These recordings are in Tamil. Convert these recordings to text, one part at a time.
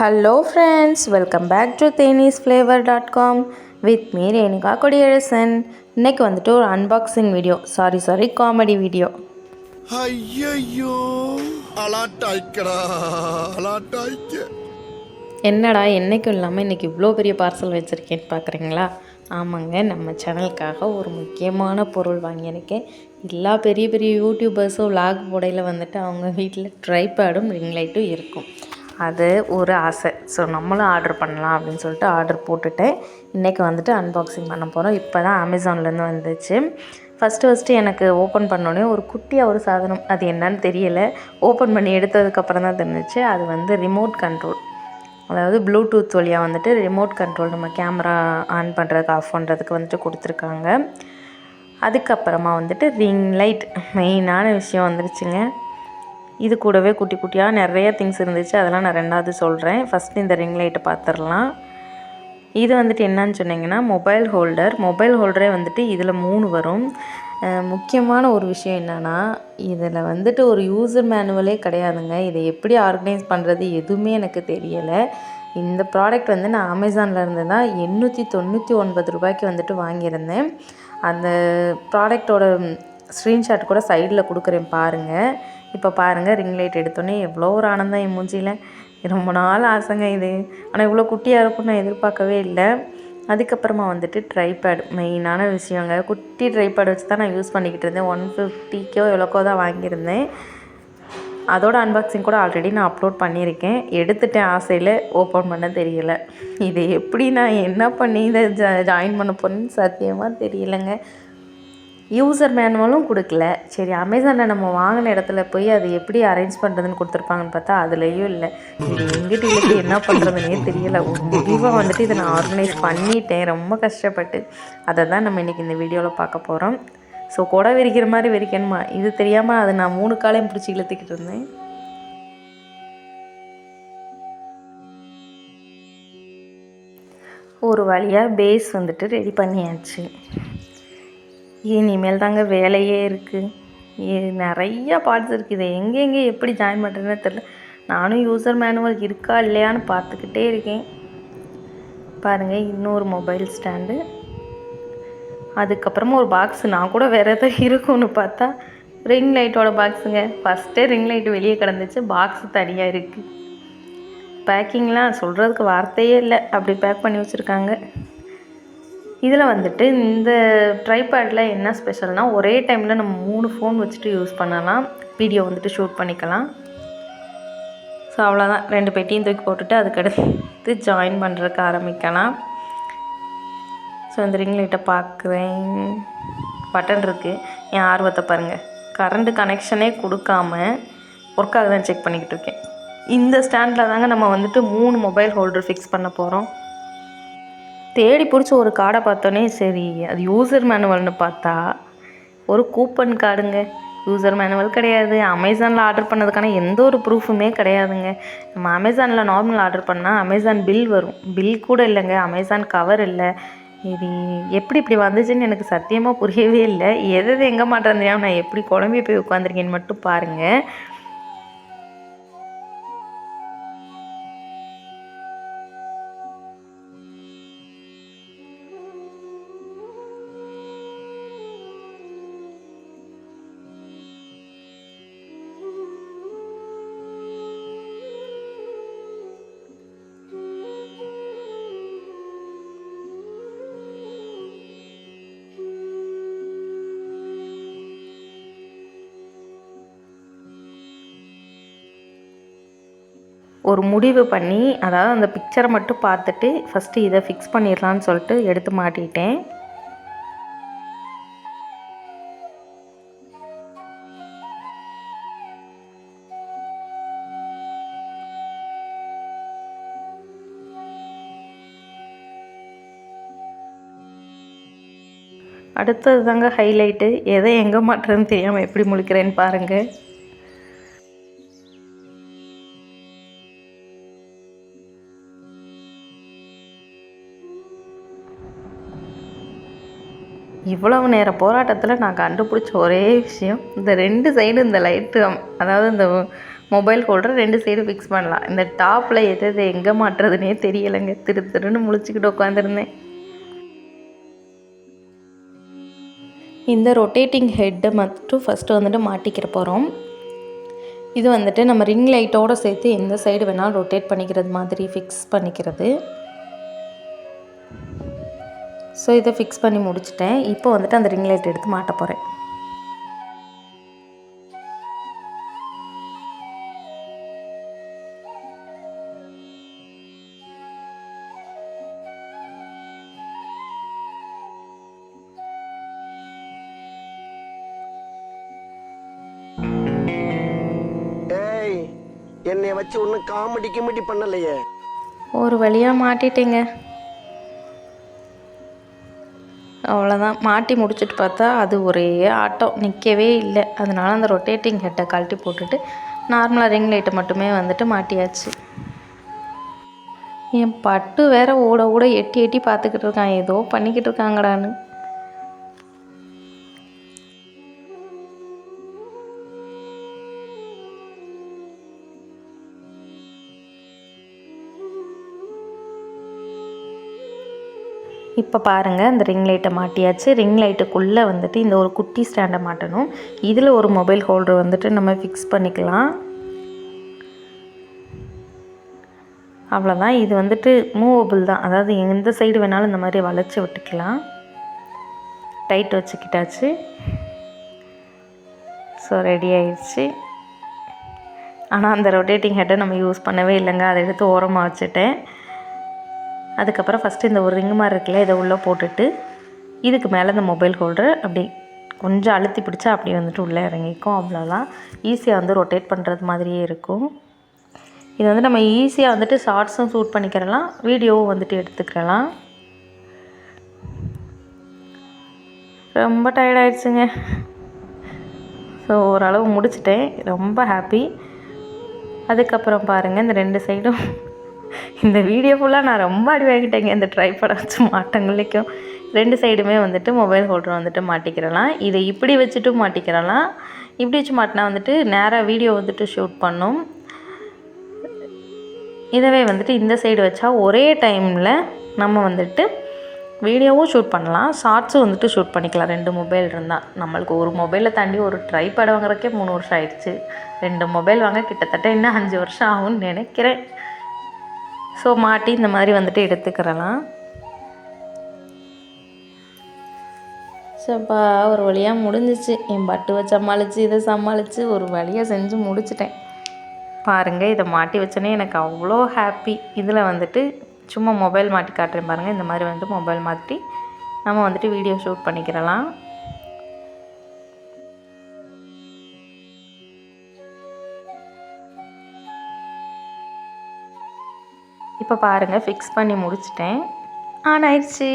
Hello friends welcome back to Theni's flavour dot com with me Renuka Kodiyarasan இன்னைக்கு வந்துட்டு ஒரு unboxing video sorry sorry comedy video அலாட்டாய்க்க என்னடா என்னைக்கும் இல்லாமல் இன்றைக்கி இவ்வளோ பெரிய பார்சல் வச்சுருக்கேன்னு பார்க்குறீங்களா ஆமாங்க நம்ம சேனலுக்காக ஒரு முக்கியமான பொருள் வாங்கியிருக்கேன். எல்லா பெரிய பெரிய யூடியூபர்ஸும் லாக் போடையில் வந்துட்டு அவங்க வீட்டில் ட்ரைபேடும் ரிங் லைட்டும் இருக்கும். அது ஒரு ஆசை. ஸோ நம்மளும் ஆர்டர் பண்ணலாம் அப்படின்னு சொல்லிட்டு ஆர்டர் போட்டுட்டேன். இன்றைக்கி வந்துட்டு அன்பாக்சிங் பண்ண போகிறோம் இப்போ தான் அமேசான்லேருந்து வந்துச்சு. ஃபஸ்ட்டு ஃபஸ்ட்டு எனக்கு ஓப்பன் பண்ணோடனே ஒரு குட்டியாக ஒரு சாதனம். அது என்னன்னு தெரியலை. ஓப்பன் பண்ணி எடுத்ததுக்கப்புறம் தான் தெரிஞ்சிச்சு. அது வந்து ரிமோட் கண்ட்ரோல் அதாவது ப்ளூடூத் வழியாக வந்துட்டு ரிமோட் கண்ட்ரோல் நம்ம கேமரா ஆன் பண்ணுறதுக்கு ஆஃப் பண்ணுறதுக்கு வந்துட்டு கொடுத்துருக்காங்க. அதுக்கப்புறமா வந்துட்டு ரிங் லைட் மெயினான விஷயம் வந்துருச்சுங்க. இது கூடவே குட்டி குட்டியாக நிறைய திங்ஸ் இருந்துச்சு. அதெல்லாம் நான் ரெண்டாவது சொல்கிறேன் ஃபஸ்ட்டு இந்த ரிங் லைட்டை பார்த்துடலாம் இது வந்துட்டு என்னன்னு சொன்னீங்கன்னா மொபைல் ஹோல்டர் மொபைல் ஹோல்டரே வந்துட்டு இதில் மூணு வரும். முக்கியமான ஒரு விஷயம் என்னென்னா இதில் வந்துட்டு ஒரு யூசர் மேனுவலே கிடையாதுங்க. இதை எப்படி ஆர்கனைஸ் பண்ணுறது எதுவுமே எனக்கு தெரியலை. இந்த ப்ராடக்ட் வந்து நான் அமேசானில் இருந்து தான் எண்ணூற்றி தொண்ணூற்றி ஒன்பது ரூபாய்க்கு வந்துட்டு வாங்கியிருந்தேன். அந்த ப்ராடக்டோட ஸ்க்ரீன்ஷாட் கூட சைடில் கொடுக்குறேன் பாருங்கள் இப்போ பாருங்கள் ரிங் லைட் எடுத்தோன்னே எவ்வளோ ஒரு ஆனந்தம் என் மூஞ்சியில். ரொம்ப நாள் ஆசைங்க இது. ஆனால் இவ்வளோ குட்டியாக இருக்கும்னு நான் எதிர்பார்க்கவே இல்லை. அதுக்கப்புறமா வந்துட்டு ட்ரைபேட் மெயினான விஷயங்க. குட்டி ட்ரைபேட் வச்சு தான் நான் யூஸ் பண்ணிக்கிட்டு இருந்தேன். ஒன் ஃபிஃப்டிக்கோ எவ்வளோக்கோ தான் வாங்கியிருந்தேன். அதோட அன்பாக்சிங் கூட ஆல்ரெடி நான் அப்லோட் பண்ணியிருக்கேன். எடுத்துட்டேன் ஆசையில் ஓப்பன் பண்ண தெரியலை. இது எப்படி நான் என்ன பண்ணி இதை ஜா ஜாயின் பண்ண போகிறேன்னு சத்தியமாக தெரியலைங்க. யூசர் மேனுவலும் கொடுக்கல. சரி அமேசானில் நம்ம வாங்கின இடத்துல போய் அது எப்படி அரேஞ்ச் பண்ணுறதுன்னு கொடுத்துருப்பாங்கன்னு பார்த்தா அதுலேயும் இல்லை. இது எங்கிட்ட இழுத்து என்ன பண்ணுறதுனே தெரியலை. ஒரு முடிவாக வந்துட்டு இதை நான் ஆர்கனைஸ் பண்ணிட்டேன். ரொம்ப கஷ்டப்பட்டு. அதை தான் நம்ம இன்றைக்கி இந்த வீடியோவில் பார்க்க போகிறோம் ஸோ கொடை விரிக்கிற மாதிரி விரிக்கணுமா? இது தெரியாமல் அதை நான் மூணு காலையும் பிடிச்சி இழுத்துக்கிட்டு இருந்தேன். ஒரு வழியாக பேஸ் வந்துட்டு ரெடி பண்ணியாச்சு. இனிமேல் தாங்க வேலையே இருக்குது நிறைய பார்ட்ஸ் இருக்குது இதை எங்கெங்கே எப்படி ஜாயின் பண்ணுறதுன்னு தெரில நானும் யூசர் மேனுவல் இருக்கா இல்லையான்னு பார்த்துக்கிட்டே இருக்கேன். பாருங்கள் இன்னொரு மொபைல் ஸ்டாண்டு அதுக்கப்புறமா ஒரு பாக்ஸ் நான் கூட வேறு ஏதோ இருக்கும்னு பார்த்தா ரிங் லைட்டோட பாக்ஸுங்க ஃபஸ்ட்டே ரிங் லைட் வெளியே கிடந்துச்சு. பாக்ஸ் தனியாக இருக்குது பேக்கிங்லாம் சொல்கிறதுக்கு வார்த்தையே இல்லை. அப்படி பேக் பண்ணி வச்சுருக்காங்க. இதில் வந்துட்டு இந்த ட்ரைபேடில் என்ன ஸ்பெஷல்னால் ஒரே டைமில் நம்ம மூணு ஃபோன் வச்சுட்டு யூஸ் பண்ணலாம். வீடியோ வந்துட்டு ஷூட் பண்ணிக்கலாம். ஸோ அவ்வளோதான் ரெண்டு பெட்டியும் தூக்கி போட்டுட்டு அதுக்கடுத்து ஜாயின் பண்ணுறதுக்கு ஆரம்பிக்கலாம். ஸோ இந்த ரிங் லைட்டை பார்க்குறேன் பட்டன் இருக்குது என் ஆர்வத்தை பாருங்கள் கரண்ட் கனெக்ஷனே கொடுக்காம ஒர்க்காக தான் செக் பண்ணிக்கிட்டு இருக்கேன். இந்த ஸ்டாண்டில் தாங்க நம்ம வந்துட்டு மூணு மொபைல் ஹோல்டர் ஃபிக்ஸ் பண்ண போகிறோம் தேடி பிடிச்சி ஒரு கார்டை பார்த்தோன்னே சரி அது யூசர் மேனுவல்னு பார்த்தா ஒரு கூப்பன் கார்டுங்க யூசர் மேனுவல் கிடையாது. அமேசானில் ஆர்டர் பண்ணதுக்கான எந்த ஒரு ப்ரூஃபுமே கிடையாதுங்க. நம்ம அமேசானில் நார்மல் ஆர்டர் பண்ணால் அமேசான் பில் வரும். பில் கூட இல்லைங்க. அமேசான் கவர் இல்லை. இது எப்படி இப்படி வந்துச்சுன்னு எனக்கு சத்தியமாக புரியவே இல்லை. எது எங்கே மாட்டேன் தெரியாமல் நான் எப்படி குழம்பி போய் உட்காந்துருக்கேன்னு மட்டும் பாருங்கள் ஒரு முடிவு பண்ணி அதாவது அந்த பிக்சரை மட்டும் பார்த்துட்டு ஃபஸ்ட்டு இதை ஃபிக்ஸ் பண்ணிடலான்னு சொல்லிட்டு எடுத்து மாட்டிட்டேன். அடுத்தது தாங்க ஹைலைட்டு எதை எங்கே மாட்டுறதுன்னு தெரியாமல் எப்படி முழிக்கிறேன்னு பாருங்கள் இவ்வளவு நேர போராட்டத்தில் நான் கண்டுபிடிச்ச ஒரே விஷயம் இந்த ரெண்டு சைடு இந்த லைட்டு அதாவது இந்த மொபைல் ஹோல்டர் ரெண்டு சைடு ஃபிக்ஸ் பண்ணலாம். இந்த டாப்பில் எது எது எங்கே மாட்டுறதுனே தெரியலைங்க. திரு திருன்னு முழிச்சுக்கிட்டு உட்காந்துருந்தேன் இந்த ரொட்டேட்டிங் ஹெட்டை மட்டும் ஃபஸ்ட்டு வந்துட்டு மாட்டிக்கிற போகிறோம் இது வந்துட்டு நம்ம ரிங் லைட்டோடு சேர்த்து எந்த சைடு வேணாலும் ரொட்டேட் பண்ணிக்கிறது மாதிரி ஃபிக்ஸ் பண்ணிக்கிறது. ஸோ இதை ஃபிக்ஸ் பண்ணி முடிச்சிட்டேன். இப்போ வந்துட்டு அந்த ரிங் லைட் எடுத்து மாட்ட போகிறேன் ஏய் என்னைய வச்சு ஒன்றும் காமெடி கிமெடி பண்ணலையே. ஒரு வழியாக மாட்டிட்டேங்க. அவ்வளோதான் மாட்டி முடிச்சுட்டு பார்த்தா அது ஒரே ஆட்டம். நிற்கவே இல்லை. அதனால அந்த ரொட்டேட்டிங் ஹெட்டை கழட்டி போட்டுட்டு நார்மலாக ரிங் லைட்டை மட்டுமே வந்துட்டு மாட்டியாச்சு. என் பட்டு வேற ஓட ஓட எட்டி எட்டி பார்த்துக்கிட்டு இருக்கான். ஏதோ பண்ணிக்கிட்டு இருக்காங்கடான்னு. இப்போ பாருங்கள் இந்த ரிங் லைட்டை மாட்டியாச்சு. ரிங் லைட்டுக்குள்ளே வந்துட்டு இந்த ஒரு குட்டி ஸ்டாண்டை மாட்டணும். இதில் ஒரு மொபைல் ஹோல்டர் வந்துட்டு நம்ம ஃபிக்ஸ் பண்ணிக்கலாம். அவ்வளோதான் இது வந்துட்டு மூவபிள் தான். அதாவது எந்த சைடு வேணாலும் இந்த மாதிரி வளைச்சி விட்டுக்கலாம். டைட் வச்சுக்கிட்டாச்சு. ஸோ ரெடி ஆயிடுச்சு. ஆனால் அந்த ரொட்டேட்டிங் ஹெட்டை நம்ம யூஸ் பண்ணவே இல்லைங்க. அதை எடுத்து ஓரமாக வச்சுட்டேன். அதுக்கப்புறம் ஃபஸ்ட்டு இந்த ஒரு ரிங் மாதிரி இருக்குல்ல இதை உள்ளே போட்டுட்டு இதுக்கு மேலே இந்த மொபைல் ஹோல்டர் அப்படி கொஞ்சம் அழுத்தி பிடிச்சா அப்படி வந்துட்டு உள்ளே இறங்கிக்கும் அவ்வளோதான். ஈஸியாக வந்து ரொட்டேட் பண்ணுறது மாதிரியே இருக்கும். இது வந்து நம்ம ஈஸியாக வந்துட்டு ஷார்ட்ஸும் ஷூட் பண்ணிக்கிறலாம் வீடியோவும் வந்துட்டு எடுத்துக்கிறலாம். ரொம்ப டயர்டாயிடுச்சுங்க ஸோ ஓரளவு முடிச்சிட்டேன். ரொம்ப ஹாப்பி அதுக்கப்புறம் பாருங்கள் இந்த ரெண்டு சைடும் இந்த வீடியோ ஃபுல்லாக நான் ரொம்ப அடி வாங்கிட்டேங்க. இந்த ட்ரை பட வச்சு மாட்டங்களுக்கும் ரெண்டு சைடுமே வந்துட்டு மொபைல் ஹோல்டர் வந்துட்டு மாட்டிக்கிறலாம். இதை இப்படி வச்சுட்டும் மாட்டிக்கிறலாம். இப்படி வச்சு மாட்டினா வந்துட்டு நேராக வீடியோ வந்துட்டு ஷூட் பண்ணும். இதவே வந்துட்டு இந்த சைடு வச்சா ஒரே டைமில் நம்ம வந்துட்டு வீடியோவும் ஷூட் பண்ணலாம். ஷார்ட்ஸும் வந்துட்டு ஷூட் பண்ணிக்கலாம். ரெண்டு மொபைல் இருந்தால் நம்மளுக்கு ஒரு மொபைலை தாண்டி ஒரு ட்ரை படம் வாங்குறக்கே மூணு வருஷம் ஆயிடுச்சு. ரெண்டு மொபைல் வாங்க கிட்டத்தட்ட இன்னும் அஞ்சு வருஷம் ஆகும்னு நினைக்கிறேன். ஸோ மாட்டி இந்த மாதிரி வந்துட்டு எடுத்துக்கிறலாம். சப்பா ஒரு வழியாக முடிஞ்சிச்சு. என் பட்டுவை சமாளித்து இதை சமாளித்து ஒரு வழியாக செஞ்சு முடிச்சிட்டேன். பாருங்கள் இதை மாட்டி வச்சோன்னே எனக்கு அவ்வளோ ஹாப்பி இதில் வந்துட்டு சும்மா மொபைல் மாட்டி காட்டுறேன் பாருங்கள் இந்த மாதிரி வந்துட்டு மொபைல் மாட்டி நம்ம வந்துட்டு வீடியோ ஷூட் பண்ணிக்கிறலாம். இப்போ பாருங்கள் ஃபிக்ஸ் பண்ணி முடிச்சிட்டேன். ஆன் ஆயிடுச்சு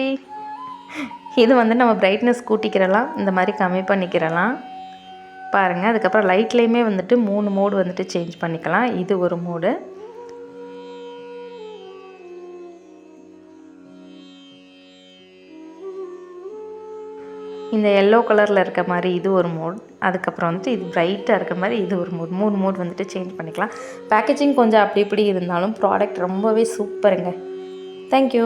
இது வந்து நம்ம பிரைட்னஸ் கூட்டிக்கிறலாம் இந்த மாதிரி கம்மி பண்ணிக்கிறலாம். பாருங்கள் அதுக்கப்புறம் லைட்லேயுமே வந்துட்டு மூணு மோடு வந்துட்டு சேஞ்ச் பண்ணிக்கலாம். இது ஒரு மோடு இந்த எல்லோ கலரில் இருக்க மாதிரி இது ஒரு மோட் அதுக்கப்புறம் வந்துட்டு இது பிரைட்டாக இருக்க மாதிரி இது ஒரு மோட் மூணு மோட் வந்துட்டு சேஞ்ச் பண்ணிக்கலாம். பேக்கேஜிங் கொஞ்சம் அப்படி இப்படி இருந்தாலும் ப்ராடக்ட் ரொம்பவே சூப்பருங்க தேங்க்யூ